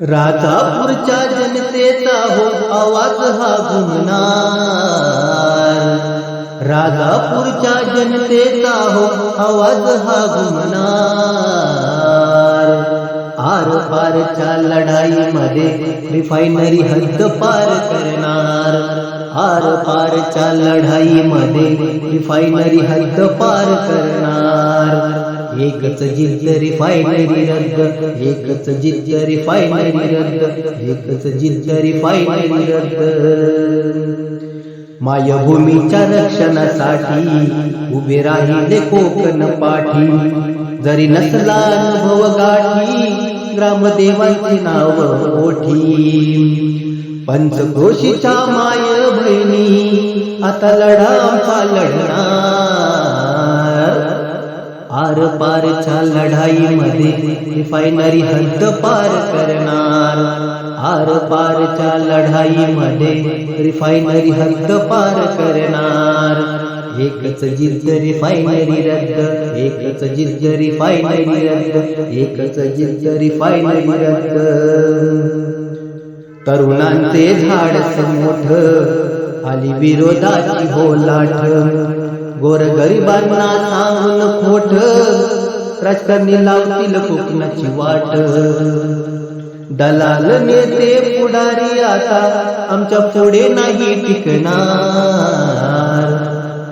राजापूरच्या जनतेचा हो आवाज हा घुमणार राजापूरच्या जनतेचा हो आवाज हा घुमणार आर पारच्या लढाईमध्ये रिफायनरी हद्द पार करणार. आर पारच्या लढाईमध्ये रिफायनरी हद्द पार करणार. एकच जिद्द रिफायनरी रद्द एकच जिद्द रिफायनरी रद्द एकच जिद्द रिफायनरी रद्द. मायभूमीच्या रक्षणासाठी उभे राहिले कोकण पाठी. जरी नसला अनुभव गाठी ग्रामदेवांची नाव मोठी. पंचक्रोशीच्या माय बहिणी आता लढा आमचा लढणार आर पारच्या लढाईमध्ये रिफायनरी हद्द पार करणार. आर पारच्या लढाईमध्ये रिफायनरी हद्द पार करणार. एकच जिद्द रिफायनरी रद्द एकच जिद्द रिफायनरी रद्द एकच जिद्द रिफायनरी रद्द. तरुणांचे झाड समोठ आली विरोधाची हो गोर गरिबांना सांगून खोट. राजकारणी लावतील कोकणाची वाट. दलाल नेते पुढारी आता आमच्या पुढे नाही टिकणार.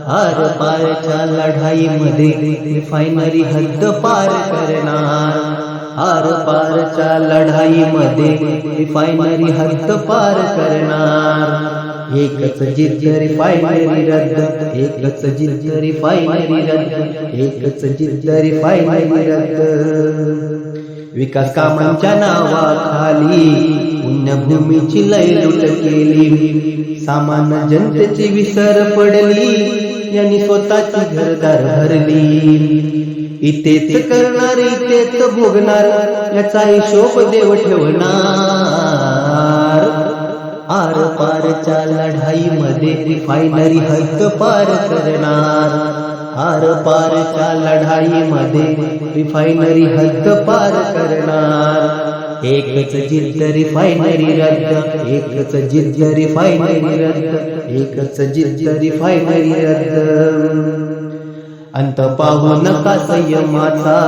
आर पारच्या लढाईमध्ये रिफायनरी हद्द पार करणार. आर पारच्या लढाईमध्ये रिफायनरी हद्द पार करणार. एकच जिद्दरी रिफायनरी रद्द एकच जिद्दरी रिफायनरी रद्द एकच जिद्दरी रिफायनरी रद्द. विकास कामांच्या नावाखाली पुण्यभूमीची लयलूट केली. सामान्य जनतेची विसर पडली यांनी स्वतःची घरदार भरली. इथेच करणार इथेच भोगणार याचा हिशोब देव ठेवणार. आर पारच्या लढाईमध्ये रिफायनरी हद्द पार करणार. आर पारच्या लढाईमध्ये रिफायनरी हद्द पार करणार. एकच जिद्द रिफायनरी रद्द एकच जिद्द रिफायनरी रद्द एकच जिद्द रिफायनरी रद्द. अंत पाहू नका संयमाचा.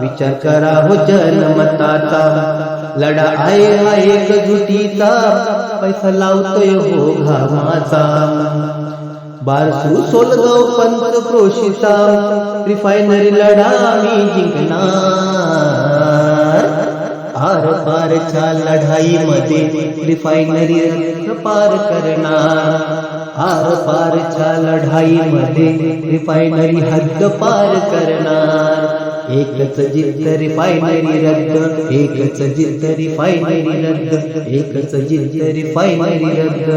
विचार करा हो जनमताचा लढा आहे हा एकजुटीचा पैसा लावतोय हो घामाचा. बारसू सोलगाव पंत क्रोशिता रिफायनरी लढा आम्ही जिंकणार. आर पारच्या लढाईमध्ये रिफायनरी पार करणार. आर पारच्या लढाईमध्ये रिफायनरी हद्द पार करणार. एकच जिद्द रिफायनरी रद्द एकच जिद्द रिफायनरी रद्द एकच जिद्द रिफायनरी रद्द.